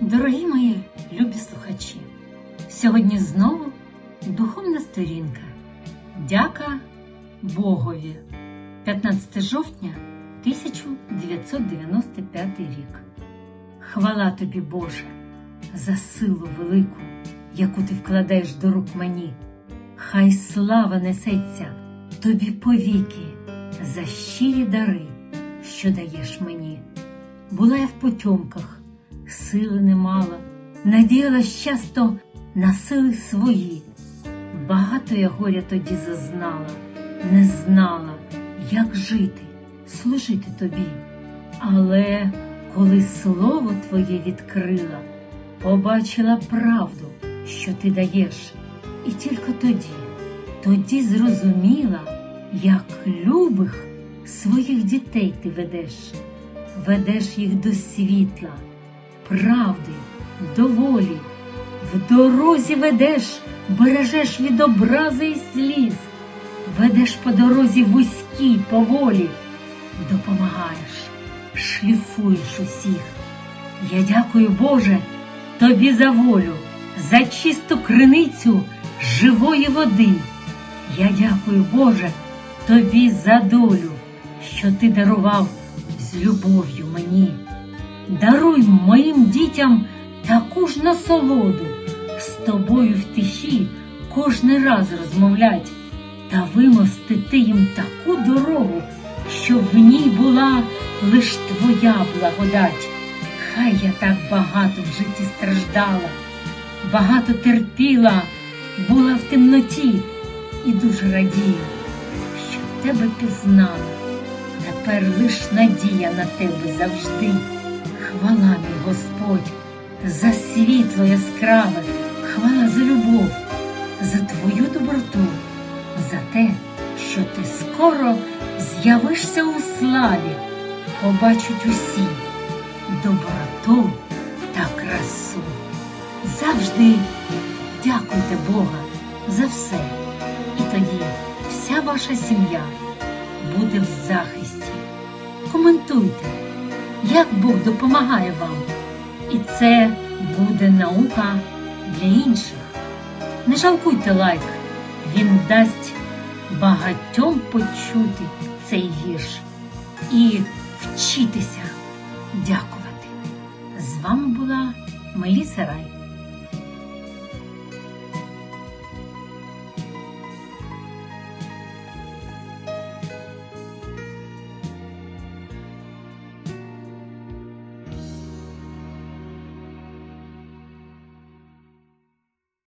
Дорогі мої любі слухачі, сьогодні знову духовна сторінка. Дяка Богові. 15 жовтня 1995 рік. Хвала тобі, Боже, за силу велику, яку ти вкладаєш до рук мені. Хай слава несеться тобі повіки за щирі дари, що даєш мені. Була я в потьомках, сили не мала, надіялась часто на сили свої. Багато я горя тоді зазнала, не знала, як жити, служити тобі. Але коли слово твоє відкрила, побачила правду, що ти даєш, і тільки тоді, тоді зрозуміла, як любих своїх дітей ти ведеш, ведеш їх до світла, правди, до волі, в дорозі ведеш, бережеш від образи і сліз, ведеш по дорозі вузькій поволі, допомагаєш, шліфуєш усіх. Я дякую, Боже, тобі за волю, за чисту криницю живої води. Я дякую, Боже, тобі за долю, що ти дарував з любов'ю мені. Даруй моїм дітям таку ж насолоду, з тобою в тиші кожний раз розмовлять та вимостити їм таку дорогу, щоб в ній була лиш твоя благодать. Хай я так багато в житті страждала, багато терпіла, була в темноті і дуже радію, що тебе пізнала. Тепер лиш надія на тебе завжди. Хвала мій Господь, за світло яскраве, хвала за любов, за твою доброту, за те, що ти скоро з'явишся у славі, побачать усі доброту та красу. Завжди дякуйте Бога за все, і тоді вся ваша сім'я буде в захисті. Коментуйте, як Бог допомагає вам, і це буде наука для інших. Не жалкуйте лайк, він дасть багатьом почути цей вірш і вчитися дякувати. З вами була Меліса Рай.